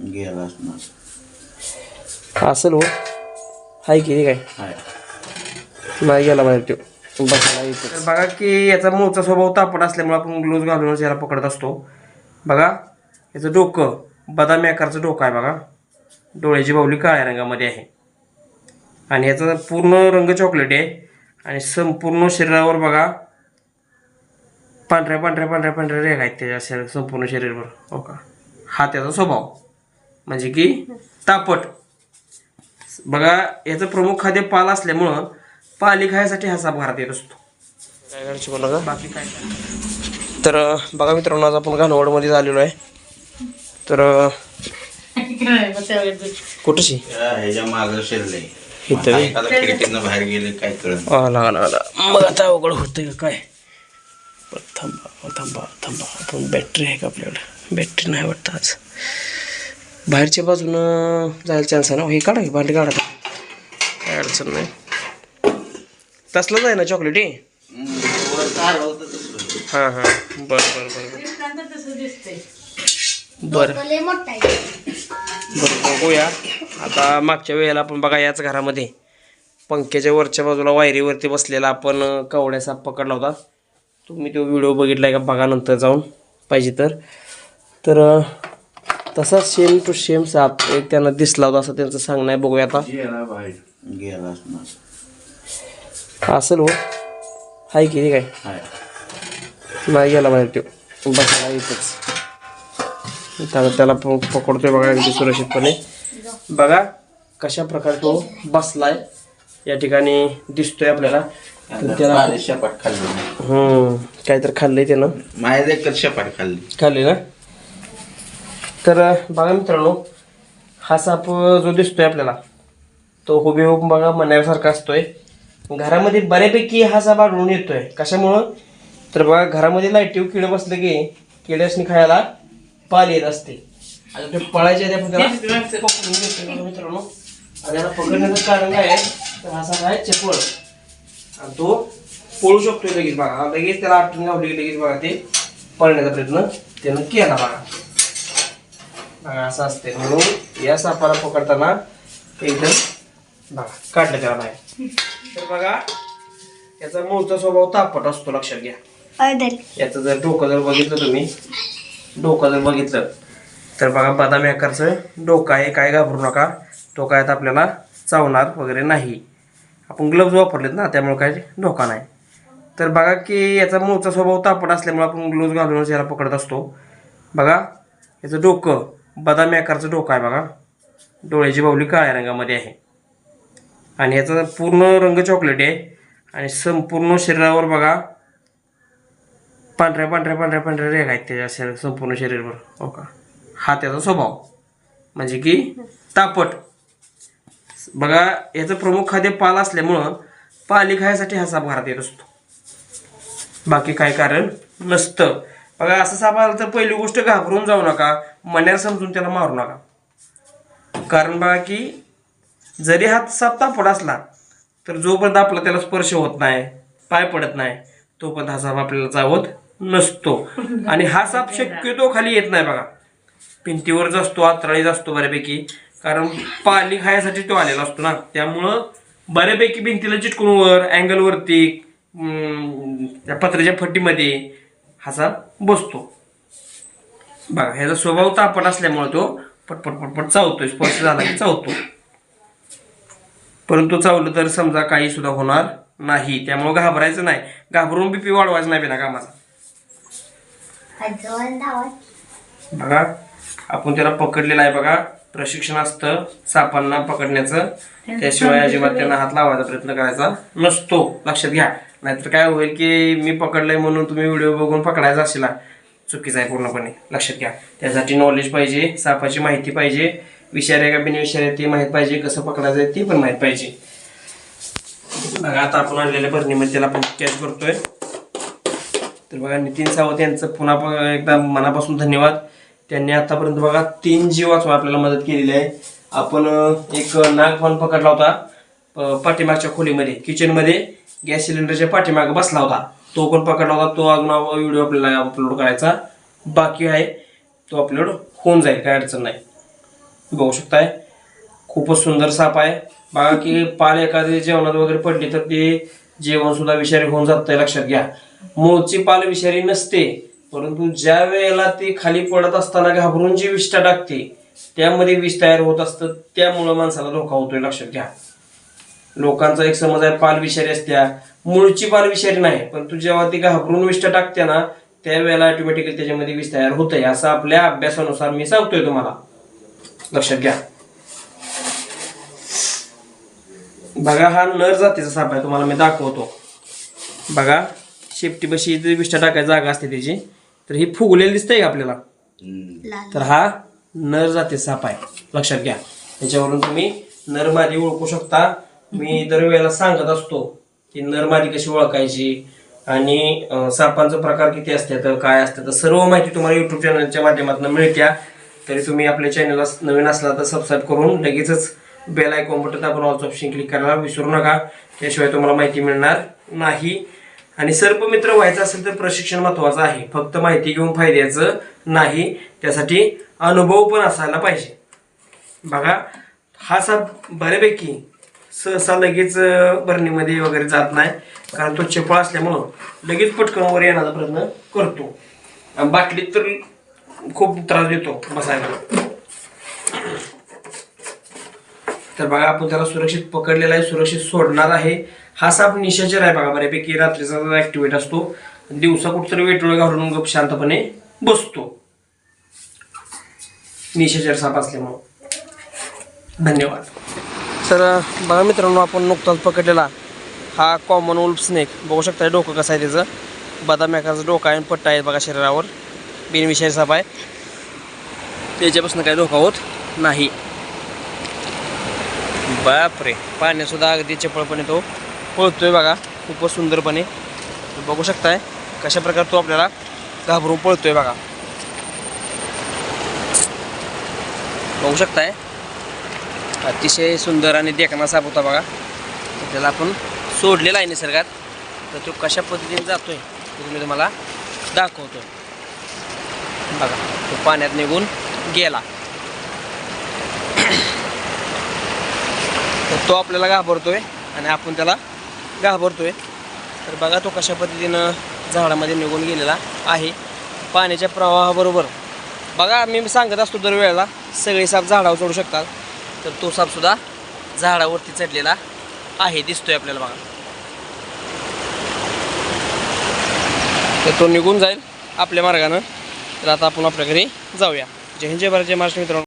गेला असणार. असेल हो. हाय की काय? हाय. नाही गेला बाहेर तो बघा की याचा मूळचा स्वभाव तापट असल्यामुळे आपण ग्लोज घालूनच याला पकडत असतो. बघा याचं डोकं बदामी आकारचं डोकं आहे बघा. डोळ्याची बाहुली काळ्या रंगामध्ये आहे. आणि याचा पूर्ण रंग चॉकलेट आहे. आणि संपूर्ण शरीरावर बघा पांढऱ्या पांढऱ्या पांढऱ्या पांढऱ्या रेघ आहेत त्याच्या शरीर संपूर्ण शरीरवर. हो का? हा त्याचा स्वभाव. म्हणजे की तापट. बघा याचं प्रमुख खाद्य पाल असल्यामुळं पाली खायसाठी हा साप घरात येत असतो. काय करायची बोला बाकी काय तर बघा मित्रांनो आज आपण घाणवडमध्ये आलेलो आहे. तर कुठंशी? बाहेर गेले काय कळत आला आला आला मग आता अवघड होतंय का काय? थांबा थांबा थांबा आपण बॅटरी आहे का आपल्याकडे? बॅटरी नाही वाटतं आज. बाहेरच्या बाजूनं जायला चान्स आहे ना? हे काढा हे भांडी काढा. काय अडचण नाही. तसलंच आहे ना चॉकलेट हे? हां हां. बरं बरं बरं बरं. बरं. बरं बघूया. आता मागच्या वेळेला आपण बघा याच घरामध्ये पंख्याच्या वरच्या बाजूला वायरीवरती बसलेला आपण अं, कवड्या साप पकडला होता. तुम्ही तो व्हिडिओ बघितलाय का? बघा नंतर जाऊन. पाहिजे तर. तर अं, तसाच सेम टू सेम साप एक त्यांना दिसला होता असं त्यांचं सांगणं आहे. बघूया आता. गेला बाहेर गेला असणार असेल हो हाय की काय? हाय नाही गेला बाहेर तो बसला इथंच. त्याला त्याला प- पकडतोय बघा अगदी सुरक्षितपणे. बघा कशा प्रकारे तो बसलाय. या ठिकाणी दिसतोय आपल्याला. तर त्याला पाणी शपाट खाल्ली. हम्म. काहीतरी खाल्लंय त्यानं. माझ्या देखत शपाट खाल्ली. खाल्ली ना? तर बघा मित्रांनो हा साप जो दिसतोय आपल्याला तो हुबेहूब बघा म्हणण्यासारखा असतोय. घरामध्ये बऱ्यापैकी हा साप आढळून येतोय. कशामुळं? तर बघा घरामध्ये लाईटीव किडं बसलं की किड्यासनी खायला पाल येत असते. आणि ते पळायचे त्याला मित्रांनो आणि याला पकडण्याचं कारण काय आहे? तर हा साप आहे चपळ. आणि तो पळू शकतोय लगेच बघा. लगेच त्याला आठवण लावली की लगेच बघा ते पळण्याचा प्रयत्न त्यानं केला बघा. असं असते. म्हणून या सापाला पकडताना एकदम बघा काढलं त्याला बाहेर. तर बघा याचा मूळचा स्वभाव तापट असतो लक्षात घ्या. याचं जर डोकं जर बघितलं तुम्ही डोकं जर बघितलं तर बघा बदामी आकारचं डोकं आहे काय घाबरू नका. डोकायात आपल्याला चावणार वगैरे नाही. आपण ग्लव्ज वापरलेत ना त्यामुळे काय धोका नाही. तर बघा की याचा मूळचा स्वभाव तापट असल्यामुळे आपण ग्लोव्ज घालूनच याला पकडत असतो. बघा याचं डोकं बदामी आकारचं डोकं आहे बघा. डोळ्याची बाहुली काळ्या रंगामध्ये आहे. आणि याचा पूर्ण रंग चॉकलेट आहे. आणि संपूर्ण शरीरावर बघा. पांढऱ्या पांढऱ्या पांढऱ्या पांढऱ्या रेखा आहेत त्याच्या शरीर संपूर्ण शरीरवर. हो का? हा त्याचा स्वभाव. म्हणजे की तापट. बघा याचं प्रमुख खाद्य पाल असल्यामुळं पाली खायसाठी हा साप घरात येत असतो. बाकी काय कारण नसतं. बघा असं साप आलं तर पहिली गोष्ट घाबरून जाऊ नका. मण्यार समजून त्याला मारू नका. कारण बघा की जरी हात साप तापड असला तर जोपर्यंत आपला त्याला स्पर्श होत नाही पाय पडत नाही तोपर्यंत हा साप आपल्याला चावत नसतो. आणि हा साप शक्यतो खाली येत नाही बघा. भिंतीवरच असतो आतराळीच असतो बऱ्यापैकी. कारण पाणी खायसाठी तो आलेला असतो ना. त्यामुळं बऱ्यापैकी भिंतीला चिटकून वर अँगलवरती त्या पत्र्याच्या फटीमध्ये हा साप बसतो. बघा ह्याचा स्वभाव तापट असल्यामुळे तो पटपट पटपट चावतोय. स्पर्श झाला की चावतो. परंतु चावलं तर समजा काही सुद्धा होणार नाही. त्यामुळे घाबरायचं नाही. घाबरून बीपी वाढवायचं नाही बिना कामाचा. बघा आपण त्याला पकडलेलं आहे बघा. प्रशिक्षण असतं सापांना पकडण्याचं. त्याशिवाय अजिबात त्यांना हात लावायचा प्रयत्न करायचा नसतो. लक्षात घ्या. नाहीतर काय होईल की मी पकडलंय म्हणून तुम्ही व्हिडिओ बघून पकडायचा असेल. चुकीचं आहे पूर्णपणे. लक्षात घ्या. त्यासाठी नॉलेज पाहिजे सापाची माहिती पाहिजे विषारी का बिनविषारी ते माहीत पाहिजे कसं पकडायचं आहे ते पण माहीत पाहिजे. बघा आता आपण आणलेल्या भरणीमध्ये त्याला आपण कॅच करतोय. तर बघा नितीन सावंत यांचं पुन्हा एकदा मनापासून धन्यवाद. त्यांनी आतापर्यंत बघा तीन जीव वाचवा आपल्याला मदत केलेली आहे. आपण एक नागफण पकडला होता पाठीमागच्या खोलीमध्ये किचनमध्ये गॅस सिलेंडरच्या पाठीमाग बसला होता. तो पण पकडला होता. तो अजून व्हिडिओ आपल्याला अपलोड करायचा बाकी आहे. तो अपलोड होऊन जाईल काय अडचण नाही. बघू शकताय. खूपच सुंदर साप आहे. बघा की पाल एखादी जेवणात वगैरे पडली तर ते जेवण सुद्धा विषारी होऊन जात लक्षात घ्या. मूळची पाल विषारी नसते परंतु ज्या वेळेला ती खाली पडत असताना घाबरून जी विष्ठा टाकते त्यामध्ये विष तयार होत असतं. त्यामुळं माणसाला धोका होतोय. लक्षात घ्या. लोकांचा एक समज आहे पाल विषारी असत्या. मूळची पाल विषारी नाही परंतु जेव्हा ती घाबरून विष्ठा टाकते ना त्यावेळेला ऑटोमॅटिकली त्याच्यामध्ये विष तयार होतंय. असं आपल्या अभ्यासानुसार मी सांगतोय तुम्हाला. लक्षात घ्या. बघा हा नर जातीचा साप आहे तुम्हाला मी दाखवतो. बघा शेपटी बशी विष्ठा टाकायची जागा असते त्याची तर ही फुगलेली दिसतंय का आपल्याला. तर हा नर जातीचा साप आहे. लक्षात घ्या. त्याच्यावरून तुम्ही नर मादी ओळखू शकता. मी दरवेळेला सांगत असतो की नरमादी कशी ओळखायची आणि सापांचं प्रकार किती असतात काय असतात तर सर्व माहिती तुम्हाला युट्यूब चॅनलच्या माध्यमातून मिळत्या. तरी तुम्ही आपल्या चॅनलला नवीन असला तर सबस्क्राईब करून लगेचच बेल आयकॉन बटन आपण ऑल्स ऑप्शन क्लिक करायला विसरू नका. त्याशिवाय तुम्हाला माहिती मिळणार नाही. आणि सर्प मित्र व्हायचं असेल तर प्रशिक्षण महत्वाचं आहे. फक्त माहिती घेऊन फायद्याचं नाही. त्यासाठी अनुभव पण असायला पाहिजे. बघा हा साप बऱ्यापैकी सहसा लगेच भरणीमध्ये वगैरे जात नाही. कारण तो चपळ असल्यामुळं लगेच पटकन वर येण्याचा प्रयत्न करतो. बाटलीत तर खूप त्रास देतो बसायला. तर बघा आपण त्याला सुरक्षित पकडलेला आहे सुरक्षित सोडणार आहे. हा साप निशाचर आहे बघा बऱ्यापैकी रात्रीचा ऍक्टिव्हेट असतो. दिवसा कुठतरी वेटोळ घालून गप शांतपणे बसतो. निशाचर साप असल्यामुळं. धन्यवाद. तर बघा मित्रांनो आपण नुकताच पकडलेला हा कॉमन उल्फ स्नेक बघू शकता डोकं कसं आहे त्याचं? बदाम एकाचं डोकं आहे आणि पट्टा आहे बघा शरीरावर. बिनविषयी साप आहे. त्याच्यापासून काही धोका होत नाही. बापरे पाण्यासुद्धा अगदी चपळपणे तो पळतोय बघा. खूपच सुंदरपणे. बघू शकताय कशा प्रकारे तो आपल्याला घाबरून पळतोय बघा. बघू शकताय. अतिशय सुंदर आणि देखणा साप होता बघा. तर त्याला आपण सोडलेला आहे निसर्गात. तर तो कशा पद्धतीने जातोय ते मी तुम्हाला दाखवतो बघा तो पाण्यात निघून गेला. तर तो आपल्याला घाबरतोय आणि आपण त्याला घाबरतोय. तर बघा तो कशा पद्धतीनं झाडामध्ये निघून गेलेला आहे. पाण्याच्या प्रवाहाबरोबर. बघा मी सांगत असतो दरवेळेला सगळे साप झाडावर चढू शकतात. तर तो सापसुद्धा झाडावरती चढलेला आहे दिसतोय आपल्याला बघा. तर तो निघून जाईल आपल्या मार्गानं. तर आता आपण आपल्या घरी जाऊया. जय हिंद जय भारत जय महाराष्ट्र मित्रांनो.